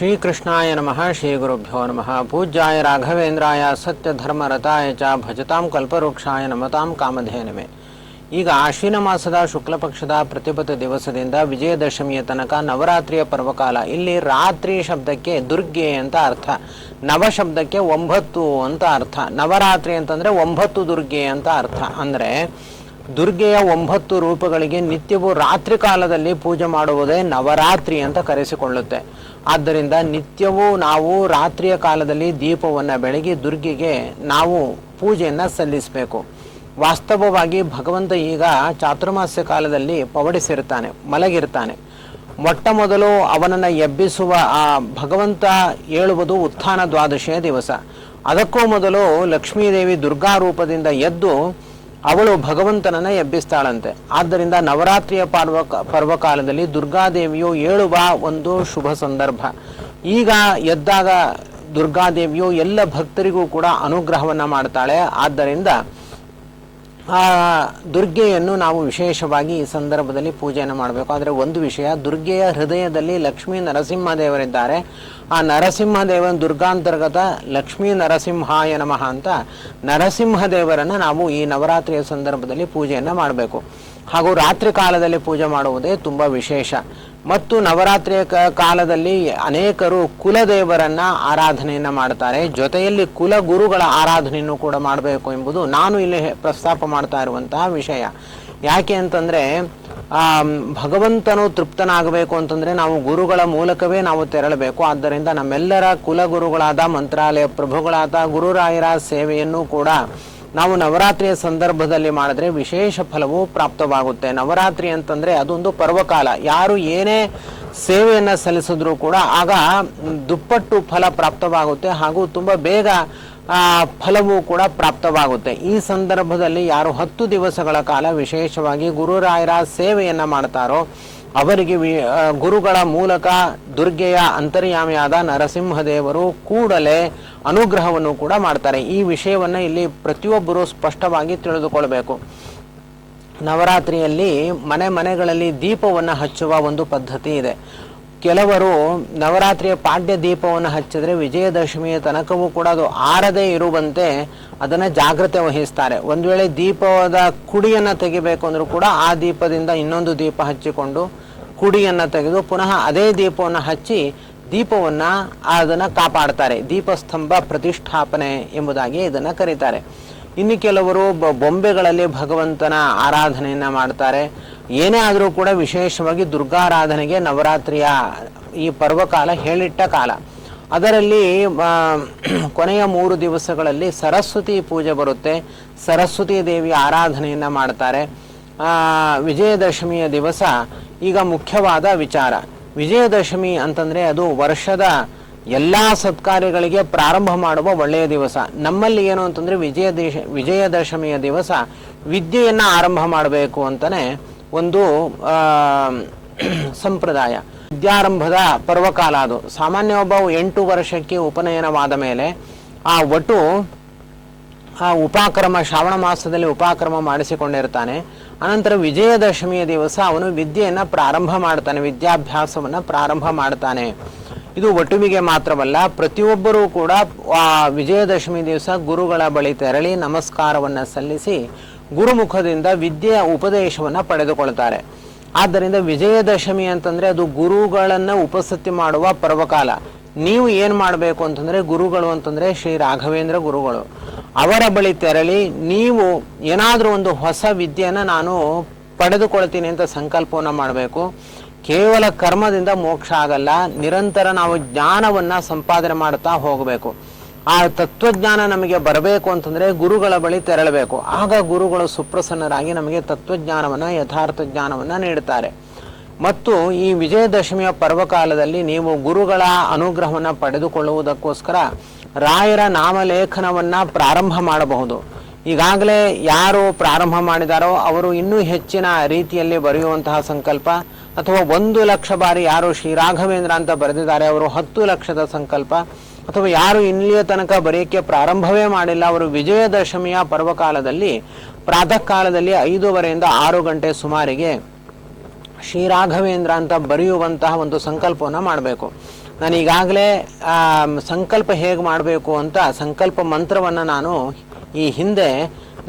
ಶ್ರೀಕೃಷ್ಣಾಯ ನಮಃ ಶ್ರೀ ಗುರುಭ್ಯೋ ನಮಃ. ಪೂಜ್ಯಾಯ ರಾಘವೇಂದ್ರಾಯ ಸತ್ಯಧರ್ಮರತಾಯ ಚ ಭಜತಾಂ ಕಲ್ಪವೃಕ್ಷಾಯ ನಮತಾಂ ಕಾಮಧೇನಮೆ. ಈಗ ಆಶ್ವಿನ ಮಾಸದ ಶುಕ್ಲಪಕ್ಷದ ಪ್ರತಿಪದ ದಿವಸದಿಂದ ವಿಜಯದಶಮಿಯ ತನಕ ನವರಾತ್ರಿಯ ಪರ್ವಕಾಲ. ಇಲ್ಲಿ ರಾತ್ರಿ ಶಬ್ದಕ್ಕೆ ದುರ್ಗೆ ಅಂತ ಅರ್ಥ. ನವ ಶಬ್ದಕ್ಕೆ ಒಂಬತ್ತು ಅಂತ ಅರ್ಥ. ನವರಾತ್ರಿ ಅಂತಂದ್ರೆ ಒಂಬತ್ತು ದುರ್ಗೆ ಅಂತ ಅರ್ಥ. ಅಂದ್ರೆ ದುರ್ಗೆಯ ಒಂಬತ್ತು ರೂಪಗಳಿಗೆ ನಿತ್ಯವೂ ರಾತ್ರಿ ಕಾಲದಲ್ಲಿ ಪೂಜೆ ಮಾಡುವುದೇ ನವರಾತ್ರಿ ಅಂತ ಕರೆಸಿಕೊಳ್ಳುತ್ತೆ. ಆದ್ದರಿಂದ ನಿತ್ಯವೂ ನಾವು ರಾತ್ರಿಯ ಕಾಲದಲ್ಲಿ ದೀಪವನ್ನು ಬೆಳಗಿ ದುರ್ಗೆಗೆ ನಾವು ಪೂಜೆಯನ್ನು ಸಲ್ಲಿಸಬೇಕು. ವಾಸ್ತವವಾಗಿ ಭಗವಂತ ಈಗ ಚಾತುರ್ಮಾಸ್ಯ ಕಾಲದಲ್ಲಿ ಪವಡಿಸಿರ್ತಾನೆ ಮಲಗಿರ್ತಾನೆ ಮೊಟ್ಟ ಮೊದಲು ಅವನನ್ನು ಎಬ್ಬಿಸುವ ಆ ಭಗವಂತ ಹೇಳುವುದು ಉತ್ಥಾನ ದ್ವಾದಶಿಯ ದಿವಸ. ಅದಕ್ಕೂ ಮೊದಲು ಲಕ್ಷ್ಮೀದೇವಿ ದುರ್ಗಾ ರೂಪದಿಂದ ಎದ್ದು ಅವಳು ಭಗವಂತನನ್ನ ಎಬ್ಬಿಸ್ತಾಳಂತೆ. ಆದ್ದರಿಂದ ನವರಾತ್ರಿಯ ಪರ್ವ ಪರ್ವಕಾಲದಲ್ಲಿ ದುರ್ಗಾದೇವಿಯು ಏಳುವ ಒಂದು ಶುಭ ಸಂದರ್ಭ. ಈಗ ಎದ್ದಾಗ ದುರ್ಗಾದೇವಿಯು ಎಲ್ಲ ಭಕ್ತರಿಗೂ ಕೂಡ ಅನುಗ್ರಹವನ್ನ ಮಾಡ್ತಾಳೆ. ಆದ್ದರಿಂದ ಆ, ದುರ್ಗೆಯನ್ನು ನಾವು ವಿಶೇಷವಾಗಿ ಈ ಸಂದರ್ಭದಲ್ಲಿ ಪೂಜೆಯನ್ನು ಮಾಡಬೇಕು. ಆದರೆ ಒಂದು ವಿಷಯ, ದುರ್ಗೆಯ ಹೃದಯದಲ್ಲಿ ಲಕ್ಷ್ಮೀ ನರಸಿಂಹದೇವರಿದ್ದಾರೆ. ಆ ನರಸಿಂಹದೇವನ ದುರ್ಗಾಂತರ್ಗತ ಲಕ್ಷ್ಮೀ ನರಸಿಂಹಾಯ ನಮಃ ಅಂತ ನರಸಿಂಹದೇವರನ್ನು ನಾವು ಈ ನವರಾತ್ರಿಯ ಸಂದರ್ಭದಲ್ಲಿ ಪೂಜೆಯನ್ನು ಮಾಡಬೇಕು. ಹಾಗೂ ರಾತ್ರಿ ಕಾಲದಲ್ಲಿ ಪೂಜೆ ಮಾಡುವುದೇ ತುಂಬ ವಿಶೇಷ. ಮತ್ತು ನವರಾತ್ರಿಯ ಕಾಲದಲ್ಲಿ ಅನೇಕರು ಕುಲದೇವರನ್ನ ಆರಾಧನೆಯನ್ನು ಮಾಡ್ತಾರೆ ಜೊತೆಯಲ್ಲಿ ಕುಲ ಗುರುಗಳ ಆರಾಧನೆಯನ್ನು ಕೂಡ ಮಾಡಬೇಕು ಎಂಬುದು ನಾನು ಇಲ್ಲಿ ಪ್ರಸ್ತಾಪ ಮಾಡ್ತಾ ಇರುವಂತಹ ವಿಷಯ. ಯಾಕೆ ಅಂತಂದ್ರೆ ಆ ಭಗವಂತನು ತೃಪ್ತನಾಗಬೇಕು ಅಂತಂದ್ರೆ ನಾವು ಗುರುಗಳ ಮೂಲಕವೇ ನಾವು ತೆರಳಬೇಕು. ಆದ್ದರಿಂದ ನಮ್ಮೆಲ್ಲರ ಕುಲಗುರುಗಳಾದ, ಮಂತ್ರಾಲಯ ಪ್ರಭುಗಳಾದ, ಗುರುರಾಯರ ಸೇವೆಯನ್ನು ಕೂಡ ನಾವು ನವರಾತ್ರಿಯ ಸಂದರ್ಭದಲ್ಲಿ ಮಾಡಿದ್ರೆ ವಿಶೇಷ ಫಲವು ಪ್ರಾಪ್ತವಾಗುತ್ತೆ. ನವರಾತ್ರಿ ಅಂತಂದ್ರೆ ಅದೊಂದು ಪರ್ವಕಾಲ. ಯಾರು ಏನೇ ಸೇವೆಯನ್ನ ಸಲ್ಲಿಸಿದ್ರು ಕೂಡ ಆಗ ದುಪ್ಪಟ್ಟು ಫಲ ಪ್ರಾಪ್ತವಾಗುತ್ತೆ ಹಾಗೂ ತುಂಬಾ ಬೇಗ ಫಲವೂ ಕೂಡ ಪ್ರಾಪ್ತವಾಗುತ್ತೆ. ಈ ಸಂದರ್ಭದಲ್ಲಿ ಯಾರು ಹತ್ತು ದಿವಸಗಳ ಕಾಲ ವಿಶೇಷವಾಗಿ ಗುರುರಾಯರ ಸೇವೆಯನ್ನ ಮಾಡ್ತಾರೋ, ಅವರಿಗೆ ಗುರುಗಳ ಮೂಲಕ ದುರ್ಗೆಯ ಅಂತರ್ಯಾಮಿಯಾದ ನರಸಿಂಹದೇವರು ಕೂಡಲೇ ಅನುಗ್ರಹವನ್ನು ಕೂಡ ಮಾಡ್ತಾರೆ. ಈ ವಿಷಯವನ್ನ ಇಲ್ಲಿ ಪ್ರತಿಯೊಬ್ಬರು ಸ್ಪಷ್ಟವಾಗಿ ತಿಳಿದುಕೊಳ್ಬೇಕು. ನವರಾತ್ರಿಯಲ್ಲಿ ಮನೆ ಮನೆಗಳಲ್ಲಿ ದೀಪವನ್ನು ಹಚ್ಚುವ ಒಂದು ಪದ್ಧತಿ ಇದೆ. ಕೆಲವರು ನವರಾತ್ರಿಯ ಪಾಡ್ಯ ದೀಪವನ್ನು ಹಚ್ಚಿದ್ರೆ ವಿಜಯದಶಮಿಯ ತನಕವೂ ಕೂಡ ಅದು ಆರದೇ ಇರುವಂತೆ ಅದನ್ನು ಜಾಗ್ರತೆ ವಹಿಸ್ತಾರೆ. ಒಂದು ವೇಳೆ ದೀಪದ ಕುಡಿಯನ್ನು ತೆಗಿಬೇಕು ಅಂದರೂ ಕೂಡ ಆ ದೀಪದಿಂದ ಇನ್ನೊಂದು ದೀಪ ಹಚ್ಚಿಕೊಂಡು ಕುಡಿಯನ್ನು ತೆಗೆದು ಪುನಃ ಅದೇ ದೀಪವನ್ನು ಹಚ್ಚಿ ದೀಪವನ್ನ ಅದನ್ನು ಕಾಪಾಡ್ತಾರೆ. ದೀಪಸ್ತಂಭ ಪ್ರತಿಷ್ಠಾಪನೆ ಎಂಬುದಾಗಿ ಇದನ್ನು ಕರೀತಾರೆ. ಇನ್ನು ಕೆಲವರು ಬೊಂಬೆಗಳಲ್ಲಿ ಭಗವಂತನ ಆರಾಧನೆಯನ್ನ ಮಾಡ್ತಾರೆ. ಏನೇ ಆದರೂ ಕೂಡ ವಿಶೇಷವಾಗಿ ದುರ್ಗಾರಾಧನೆಗೆ ನವರಾತ್ರಿಯ ಈ ಪರ್ವಕಾಲ ಹೇಳಿಟ್ಟ ಕಾಲ. ಅದರಲ್ಲಿ ಕೊನೆಯ ಮೂರು ದಿವಸಗಳಲ್ಲಿ ಸರಸ್ವತಿ ಪೂಜೆ ಬರುತ್ತೆ. ಸರಸ್ವತಿ ದೇವಿಯ ಆರಾಧನೆಯನ್ನ ಮಾಡ್ತಾರೆ. ವಿಜಯದಶಮಿಯ ದಿವಸ ಈಗ ಮುಖ್ಯವಾದ ವಿಚಾರ. ವಿಜಯದಶಮಿ ಅಂತಂದ್ರೆ ಅದು ವರ್ಷದ ಎಲ್ಲಾ ಸತ್ಕಾರ್ಯಗಳಿಗೆ ಪ್ರಾರಂಭ ಮಾಡುವ ಒಳ್ಳೆಯ ದಿವಸ. ನಮ್ಮಲ್ಲಿ ಏನು ಅಂತಂದ್ರೆ ವಿಜಯ ದೇಶ, ವಿಜಯದಶಮಿಯ ದಿವಸ ವಿದ್ಯೆಯನ್ನು ಆರಂಭ ಮಾಡಬೇಕು ಅಂತಲೇ ಒಂದು ಸಂಪ್ರದಾಯ. ವಿದ್ಯಾರಂಭದ ಪರ್ವಕಾಲ ಅದು. ಸಾಮಾನ್ಯ ಒಬ್ಬ ಎಂಟು ವರ್ಷಕ್ಕೆ ಉಪನಯನವಾದ ಮೇಲೆ ಆ ಒಟ್ಟು ಆ ಉಪಾಕ್ರಮ, ಶ್ರಾವಣ ಮಾಸದಲ್ಲಿ ಉಪಾಕ್ರಮ ಮಾಡಿಸಿಕೊಂಡಿರ್ತಾನೆ. ಅನಂತರ ವಿಜಯದಶಮಿಯ ದಿವಸ ಅವನು ವಿದ್ಯೆಯನ್ನು ಪ್ರಾರಂಭ ಮಾಡ್ತಾನೆ, ವಿದ್ಯಾಭ್ಯಾಸವನ್ನು ಪ್ರಾರಂಭ ಮಾಡ್ತಾನೆ. ಇದು ಒಟುವಿಗೆ ಮಾತ್ರವಲ್ಲ, ಪ್ರತಿಯೊಬ್ಬರೂ ಕೂಡ ವಿಜಯದಶಮಿ ದಿವಸ ಗುರುಗಳ ಬಳಿ ತೆರಳಿ ನಮಸ್ಕಾರವನ್ನು ಸಲ್ಲಿಸಿ ಗುರುಮುಖದಿಂದ ವಿದ್ಯೆಯ ಉಪದೇಶವನ್ನು ಪಡೆದುಕೊಳ್ತಾರೆ. ಆದ್ದರಿಂದ ವಿಜಯದಶಮಿ ಅಂತಂದರೆ ಅದು ಗುರುಗಳನ್ನು ಉಪಸ್ಥಿತಿ ಮಾಡುವ ಪರ್ವಕಾಲ. ನೀವು ಏನು ಮಾಡಬೇಕು ಅಂತಂದರೆ ಗುರುಗಳು ಅಂತಂದರೆ ಶ್ರೀ ರಾಘವೇಂದ್ರ ಗುರುಗಳು. ಅವರ ಬಳಿ ತೆರಳಿ, ನೀವು ಏನಾದರೂ ಒಂದು ಹೊಸ ವಿದ್ಯೆಯನ್ನು ನಾನು ಪಡೆದುಕೊಳ್ತೀನಿ ಅಂತ ಸಂಕಲ್ಪವನ್ನು ಮಾಡಬೇಕು. ಕೇವಲ ಕರ್ಮದಿಂದ ಮೋಕ್ಷ ಆಗಲ್ಲ, ನಿರಂತರ ನಾವು ಜ್ಞಾನವನ್ನು ಸಂಪಾದನೆ ಮಾಡ್ತಾ ಹೋಗಬೇಕು. ಆ ತತ್ವಜ್ಞಾನ ನಮಗೆ ಬರಬೇಕು ಅಂತಂದರೆ ಗುರುಗಳ ಬಳಿ ತೆರಳಬೇಕು. ಆಗ ಗುರುಗಳು ಸುಪ್ರಸನ್ನರಾಗಿ ನಮಗೆ ತತ್ವಜ್ಞಾನವನ್ನು, ಯಥಾರ್ಥ ಜ್ಞಾನವನ್ನು ನೀಡುತ್ತಾರೆ. ಮತ್ತು ಈ ವಿಜಯದಶಮಿಯ ಪರ್ವಕಾಲದಲ್ಲಿ ನೀವು ಗುರುಗಳ ಅನುಗ್ರಹವನ್ನು ಪಡೆದುಕೊಳ್ಳುವುದಕ್ಕೋಸ್ಕರ ರಾಯರ ನಾಮಲೇಖನವನ್ನು ಪ್ರಾರಂಭ ಮಾಡಬಹುದು. ಈಗಾಗಲೇ ಯಾರು ಪ್ರಾರಂಭ ಮಾಡಿದಾರೋ ಅವರು ಇನ್ನೂ ಹೆಚ್ಚಿನ ರೀತಿಯಲ್ಲಿ ಬರೆಯುವಂತಹ ಸಂಕಲ್ಪ, ಅಥವಾ ಒಂದು ಲಕ್ಷ ಬಾರಿ ಯಾರು ಶ್ರೀರಾಘವೇಂದ್ರ ಅಂತ ಬರೆದಿದ್ದಾರೆ, ಅವರು ಹತ್ತು ಲಕ್ಷದ ಸಂಕಲ್ಪ, ಅಥವಾ ಯಾರು ಇಲ್ಲಿಯ ತನಕ ಬರೆಯಕ್ಕೆ ಪ್ರಾರಂಭವೇ ಮಾಡಿಲ್ಲ, ಅವರು ವಿಜಯದಶಮಿಯ ಪರ್ವಕಾಲದಲ್ಲಿ ಪ್ರಾತಃ ಕಾಲದಲ್ಲಿ ಐದೂವರೆಯಿಂದ ಆರು ಗಂಟೆ ಸುಮಾರಿಗೆ ಶ್ರೀರಾಘವೇಂದ್ರ ಅಂತ ಬರೆಯುವಂತಹ ಒಂದು ಸಂಕಲ್ಪವನ್ನು ಮಾಡಬೇಕು. ನಾನು ಈಗಾಗಲೇ ಸಂಕಲ್ಪ ಹೇಗೆ ಮಾಡಬೇಕು ಅಂತ ಸಂಕಲ್ಪ ಮಂತ್ರವನ್ನು ನಾನು ಈ ಹಿಂದೆ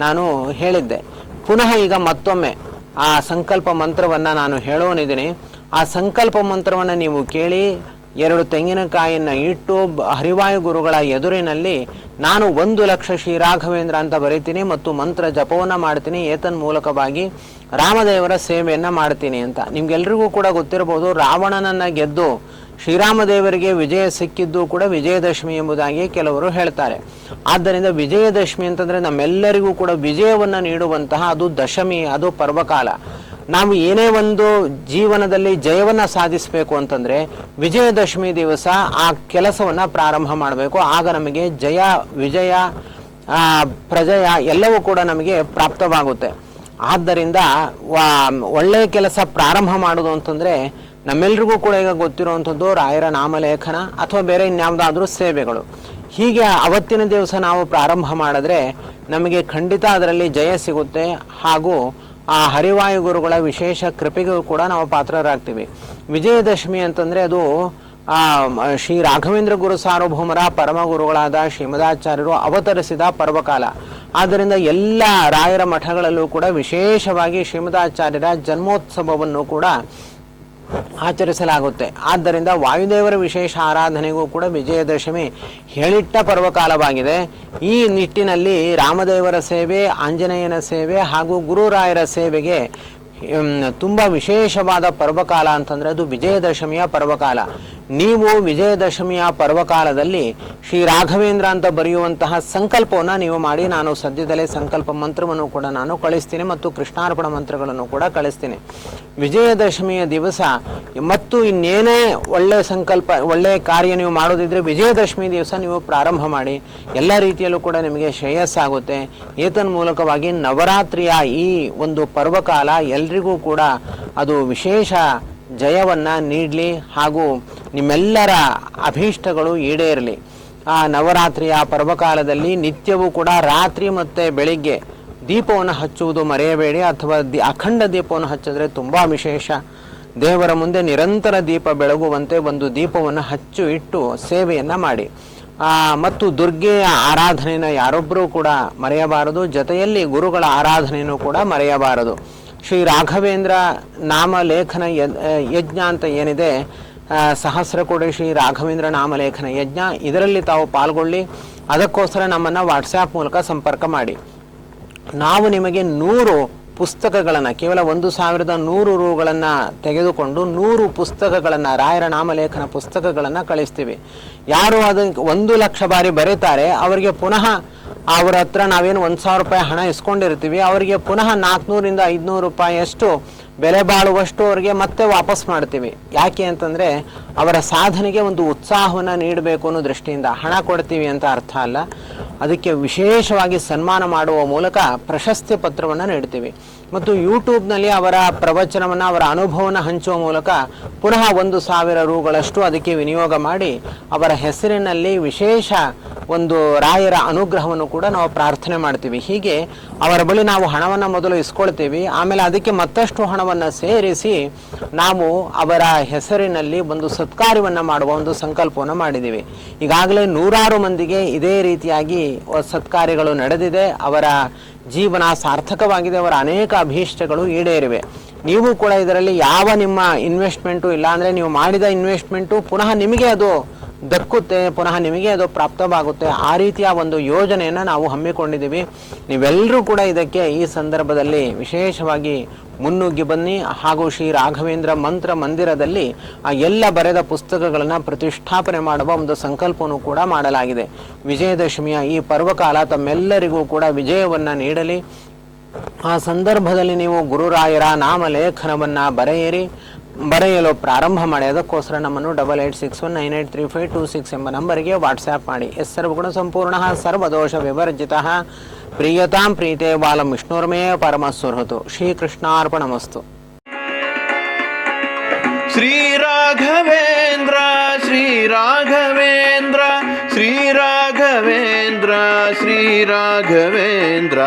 ನಾನು ಹೇಳಿದ್ದೆ. ಪುನಃ ಈಗ ಮತ್ತೊಮ್ಮೆ ಆ ಸಂಕಲ್ಪ ಮಂತ್ರವನ್ನು ನಾನು ಹೇಳೋನಿದ್ದೀನಿ. ಆ ಸಂಕಲ್ಪ ಮಂತ್ರವನ್ನು ನೀವು ಕೇಳಿ, ಎರಡು ತೆಂಗಿನಕಾಯಿಯನ್ನು ಇಟ್ಟು, ಹರಿವಾಯು ಗುರುಗಳ ಎದುರಿನಲ್ಲಿ ನಾನು ಒಂದು ಲಕ್ಷ ಶ್ರೀ ರಾಘವೇಂದ್ರ ಅಂತ ಬರೀತೀನಿ ಮತ್ತು ಮಂತ್ರ ಜಪವನ್ನು ಮಾಡ್ತೀನಿ. ಏತನ್ ಮೂಲಕವಾಗಿ ರಾಮದೇವರ ಸೇವೆಯನ್ನು ಮಾಡ್ತೀನಿ ಅಂತ. ನಿಮ್ಗೆಲ್ರಿಗೂ ಕೂಡ ಗೊತ್ತಿರಬಹುದು, ರಾವಣನನ್ನು ಗೆದ್ದು ಶ್ರೀರಾಮದೇವರಿಗೆ ವಿಜಯ ಸಿಕ್ಕಿದ್ದು ಕೂಡ ವಿಜಯದಶಮಿ ಎಂಬುದಾಗಿ ಕೆಲವರು ಹೇಳ್ತಾರೆ. ಆದ್ದರಿಂದ ವಿಜಯದಶಮಿ ಅಂತಂದ್ರೆ ನಮ್ಮೆಲ್ಲರಿಗೂ ಕೂಡ ವಿಜಯವನ್ನು ನೀಡುವಂತಹ ಅದು ದಶಮಿ, ಅದು ಪರ್ವಕಾಲ. ನಾವು ಏನೇ ಒಂದು ಜೀವನದಲ್ಲಿ ಜಯವನ್ನ ಸಾಧಿಸಬೇಕು ಅಂತಂದ್ರೆ ವಿಜಯದಶಮಿ ದಿವಸ ಆ ಕೆಲಸವನ್ನ ಪ್ರಾರಂಭ ಮಾಡಬೇಕು. ಆಗ ನಮಗೆ ಜಯ, ವಿಜಯ ಪ್ರಜಯ ಎಲ್ಲವೂ ಕೂಡ ನಮಗೆ ಪ್ರಾಪ್ತವಾಗುತ್ತೆ. ಆದ್ದರಿಂದ ಒಳ್ಳೆಯ ಕೆಲಸ ಪ್ರಾರಂಭ ಮಾಡೋದು ಅಂತಂದ್ರೆ ನಮ್ಮೆಲ್ರಿಗೂ ಕೂಡ ಈಗ ಗೊತ್ತಿರುವಂಥದ್ದು ರಾಯರ ನಾಮಲೇಖನ ಅಥವಾ ಬೇರೆ ಇನ್ಯಾವುದಾದ್ರೂ ಸೇವೆಗಳು. ಹೀಗೆ ಅವತ್ತಿನ ದಿವಸ ನಾವು ಪ್ರಾರಂಭ ಮಾಡಿದ್ರೆ ನಮಗೆ ಖಂಡಿತ ಅದರಲ್ಲಿ ಜಯ ಸಿಗುತ್ತೆ ಹಾಗೂ ಆ ಹರಿವಾಯು ಗುರುಗಳ ವಿಶೇಷ ಕೃಪೆಗೂ ಕೂಡ ನಾವು ಪಾತ್ರರಾಗ್ತೀವಿ. ವಿಜಯದಶಮಿ ಅಂತಂದರೆ ಅದು ಶ್ರೀ ರಾಘವೇಂದ್ರ ಗುರು ಸಾರ್ವಭೌಮರ ಪರಮ ಗುರುಗಳಾದ ಶ್ರೀಮದಾಚಾರ್ಯರು ಅವತರಿಸಿದ ಪರ್ವಕಾಲ. ಆದ್ದರಿಂದ ಎಲ್ಲ ರಾಯರ ಮಠಗಳಲ್ಲೂ ಕೂಡ ವಿಶೇಷವಾಗಿ ಶ್ರೀಮದಾಚಾರ್ಯರ ಜನ್ಮೋತ್ಸವವನ್ನು ಕೂಡ ಆಚರಿಸಲಾಗುತ್ತೆ. ಆದ್ದರಿಂದ ವಾಯುದೇವರ ವಿಶೇಷ ಆರಾಧನೆಗೂ ಕೂಡ ವಿಜಯದಶಮಿ ಹೇಳಿಟ್ಟ ಪರ್ವಕಾಲವಾಗಿದೆ. ಈ ನಿಟ್ಟಿನಲ್ಲಿ ರಾಮದೇವರ ಸೇವೆ, ಆಂಜನೇಯನ ಸೇವೆ ಹಾಗೂ ಗುರುರಾಯರ ಸೇವೆಗೆ ತುಂಬ ವಿಶೇಷವಾದ ಪರ್ವಕಾಲ ಅಂತಂದರೆ ಅದು ವಿಜಯದಶಮಿಯ ಪರ್ವಕಾಲ. ನೀವು ವಿಜಯದಶಮಿಯ ಪರ್ವಕಾಲದಲ್ಲಿ ಶ್ರೀ ರಾಘವೇಂದ್ರ ಅಂತ ಬರೆಯುವಂತಹ ಸಂಕಲ್ಪವನ್ನು ನೀವು ಮಾಡಿ. ನಾನು ಸದ್ಯದಲ್ಲೇ ಸಂಕಲ್ಪ ಮಂತ್ರವನ್ನು ಕೂಡ ನಾನು ಕಳಿಸ್ತೀನಿ ಮತ್ತು ಕೃಷ್ಣಾರ್ಪಣ ಮಂತ್ರಗಳನ್ನು ಕೂಡ ಕಳಿಸ್ತೀನಿ. ವಿಜಯದಶಮಿಯ ದಿವಸ ಮತ್ತು ಇನ್ನೇನೇ ಒಳ್ಳೆ ಸಂಕಲ್ಪ ಒಳ್ಳೆಯ ಕಾರ್ಯ ನೀವು ಮಾಡೋದಿದ್ರೆ ವಿಜಯದಶಮಿ ದಿವಸ ನೀವು ಪ್ರಾರಂಭ ಮಾಡಿ. ಎಲ್ಲ ರೀತಿಯಲ್ಲೂ ಕೂಡ ನಿಮಗೆ ಶ್ರೇಯಸ್ಸಾಗುತ್ತೆ. ಏತನ್ ಮೂಲಕವಾಗಿ ನವರಾತ್ರಿಯ ಈ ಒಂದು ಪರ್ವಕಾಲ ಎಲ್ರಿಗೂ ಕೂಡ ಅದು ವಿಶೇಷ ಜಯವನ್ನ ನೀಡಲಿ ಹಾಗೂ ನಿಮ್ಮೆಲ್ಲರ ಅಭೀಷ್ಟಗಳು ಈಡೇರಲಿ. ಆ ನವರಾತ್ರಿಯ ಪರ್ವಕಾಲದಲ್ಲಿ ನಿತ್ಯವೂ ಕೂಡ ರಾತ್ರಿ ಮತ್ತು ಬೆಳಿಗ್ಗೆ ದೀಪವನ್ನು ಹಚ್ಚುವುದು ಮರೆಯಬೇಡಿ ಅಥವಾ ದಿ- ಅಖಂಡ ದೀಪವನ್ನು ಹಚ್ಚಿದ್ರೆ ತುಂಬ ವಿಶೇಷ. ದೇವರ ಮುಂದೆ ನಿರಂತರ ದೀಪ ಬೆಳಗುವಂತೆ ಒಂದು ದೀಪವನ್ನು ಹಚ್ಚು ಇಟ್ಟು ಸೇವೆಯನ್ನು ಮಾಡಿ. ಮತ್ತು ದುರ್ಗೆಯ ಆರಾಧನೆಯನ್ನು ಯಾರೊಬ್ಬರೂ ಕೂಡ ಮರೆಯಬಾರದು, ಜೊತೆಯಲ್ಲಿ ಗುರುಗಳ ಆರಾಧನೆಯನ್ನು ಕೂಡ ಮರೆಯಬಾರದು. ಶ್ರೀ ರಾಘವೇಂದ್ರ ನಾಮ ಲೇಖನ ಯದ್- ಯಜ್ಞ ಅಂತ ಏನಿದೆ ಸಹಸ್ರಕೋಟಿ ಶ್ರೀ ರಾಘವೇಂದ್ರ ನಾಮಲೇಖನ ಯಜ್ಞ, ಇದರಲ್ಲಿ ತಾವು ಪಾಲ್ಗೊಳ್ಳಿ, ಅದಕ್ಕೋಸ್ಕರ ನಮ್ಮನ್ನು ವಾಟ್ಸ್ಯಾಪ್ ಮೂಲಕ ಸಂಪರ್ಕ ಮಾಡಿ. ನಾವು ನಿಮಗೆ ನೂರು ಪುಸ್ತಕಗಳನ್ನು, ಕೇವಲ ಒಂದು ಸಾವಿರದ ನೂರು ರೂಗಳನ್ನು ತೆಗೆದುಕೊಂಡು ನೂರು ಪುಸ್ತಕಗಳನ್ನು, ರಾಯರ ನಾಮಲೇಖನ ಪುಸ್ತಕಗಳನ್ನು ಕಳಿಸ್ತೀವಿ. ಯಾರು ಅದಕ್ಕೆ ಒಂದು ಲಕ್ಷ ಬಾರಿ ಬರೀತಾರೆ, ಅವರಿಗೆ ಪುನಃ ಅವರ ಹತ್ರ ನಾವೇನು ಒಂದು ಸಾವಿರ ರೂಪಾಯಿ ಹಣ ಇಸ್ಕೊಂಡಿರ್ತೀವಿ, ಅವರಿಗೆ ಪುನಃ ನಾಲ್ಕುನೂರಿಂದ ಐದುನೂರು ರೂಪಾಯಿಯಷ್ಟು ಬೆಲೆ ಬಾಳುವಷ್ಟು ಅವರಿಗೆ ಮತ್ತೆ ವಾಪಸ್ ಮಾಡ್ತೀವಿ. ಯಾಕೆ ಅಂತಂದರೆ ಅವರ ಸಾಧನೆಗೆ ಒಂದು ಉತ್ಸಾಹವನ್ನು ನೀಡಬೇಕು ಅನ್ನೋ ದೃಷ್ಟಿಯಿಂದ ಹಣ ಕೊಡ್ತೀವಿ ಅಂತ ಅರ್ಥ ಅಲ್ಲ. ಅದಕ್ಕೆ ವಿಶೇಷವಾಗಿ ಸನ್ಮಾನ ಮಾಡುವ ಮೂಲಕ ಪ್ರಶಸ್ತಿ ಪತ್ರವನ್ನು ನೀಡ್ತೀವಿ. ಮತ್ತು ಯೂಟ್ಯೂಬ್ನಲ್ಲಿ ಅವರ ಪ್ರವಚನವನ್ನು, ಅವರ ಅನುಭವವನ್ನು ಹಂಚುವ ಮೂಲಕ ಪುನಃ ಒಂದು ಸಾವಿರ ರೂಗಳಷ್ಟು ಅದಕ್ಕೆ ವಿನಿಯೋಗ ಮಾಡಿ ಅವರ ಹೆಸರಿನಲ್ಲಿ ವಿಶೇಷ ಒಂದು ರಾಯರ ಅನುಗ್ರಹವನ್ನು ಕೂಡ ನಾವು ಪ್ರಾರ್ಥನೆ ಮಾಡ್ತೀವಿ. ಹೀಗೆ ಅವರ ಬಳಿ ನಾವು ಹಣವನ್ನು ಮೊದಲು ಇಸ್ಕೊಳ್ತೀವಿ. ಆಮೇಲೆ ಅದಕ್ಕೆ ಮತ್ತಷ್ಟು ಹಣವನ್ನು ಸೇರಿಸಿ ನಾವು ಅವರ ಹೆಸರಿನಲ್ಲಿ ಒಂದು ಸತ್ಕಾರ್ಯವನ್ನು ಮಾಡುವ ಒಂದು ಸಂಕಲ್ಪವನ್ನು ಮಾಡಿದ್ದೀವಿ. ಈಗಾಗಲೇ ನೂರಾರು ಮಂದಿಗೆ ಇದೇ ರೀತಿಯಾಗಿ ಸತ್ಕಾರ್ಯಗಳು ನಡೆದಿದೆ. ಅವರ ಜೀವನ ಸಾರ್ಥಕವಾಗಿದೆ ಅವರ ಅನೇಕ ಅಭೀಷ್ಟಗಳು ಈಡೇರಿವೆ. ನೀವು ಕೂಡ ಇದರಲ್ಲಿ ಯಾವ ನಿಮ್ಮ ಇನ್ವೆಸ್ಟ್ಮೆಂಟು ಇಲ್ಲ ಅಂದರೆ ನೀವು ಮಾಡಿದ ಇನ್ವೆಸ್ಟ್ಮೆಂಟು ಪುನಃ ನಿಮಗೆ ಅದು ದಕ್ಕುತ್ತೆ, ಪುನಃ ನಿಮಗೆ ಅದು ಪ್ರಾಪ್ತವಾಗುತ್ತೆ. ಆ ರೀತಿಯ ಒಂದು ಯೋಜನೆಯನ್ನು ನಾವು ಹಮ್ಮಿಕೊಂಡಿದ್ದೀವಿ. ನೀವೆಲ್ಲರೂ ಕೂಡ ಇದಕ್ಕೆ ಈ ಸಂದರ್ಭದಲ್ಲಿ ವಿಶೇಷವಾಗಿ ಮುನ್ನುಗ್ಗಿ ಬನ್ನಿ. ಹಾಗೂ ಶ್ರೀ ರಾಘವೇಂದ್ರ ಮಂತ್ರ ಮಂದಿರದಲ್ಲಿ ಆ ಎಲ್ಲ ಬರೆದ ಪುಸ್ತಕಗಳನ್ನು ಪ್ರತಿಷ್ಠಾಪನೆ ಮಾಡುವ ಒಂದು ಸಂಕಲ್ಪವನ್ನು ಕೂಡ ಮಾಡಲಾಗಿದೆ. ವಿಜಯದಶಮಿಯ ಈ ಪರ್ವಕಾಲ ತಮ್ಮೆಲ್ಲರಿಗೂ ಕೂಡ ವಿಜಯವನ್ನು ನೀಡಲಿ. ಆ ಸಂದರ್ಭದಲ್ಲಿ ನೀವು ಗುರುರಾಯರ ನಾಮಲೇಖನವನ್ನು ಬರೆಯಿರಿ. ಬರೆಯಲು ಪ್ರಾರಂಭ ಮಾಡೋದಕ್ಕೋಸ್ಕರ ನಮ್ಮನ್ನು double eight six one nine eight three five two six ಎಂಬ ನಂಬರಿಗೆ ವಾಟ್ಸ್ಆ್ಯಪ್ ಮಾಡಿ. ಎಸ್ ಸರ್ವಗುಣ ಸಂಪೂರ್ಣ, ಸರ್ವದೋಷ ವಿವರ್ಜಿತ. ಪ್ರಿಯತಾಂ ಪ್ರೀತೆ ಬಾಲಂ ವಿಷ್ಣುರ್ಮೇ ಪರಮಸ್ಸುರ್ಹತು ಶ್ರೀಕೃಷ್ಣಾರ್ಪಣಮಸ್ತು. ಶ್ರೀರಾಘವೇಂದ್ರ ಶ್ರೀರಾಘವೇಂದ್ರ ಶ್ರೀರಾಘವೇಂದ್ರ ಶ್ರೀರಾಘವೇಂದ್ರ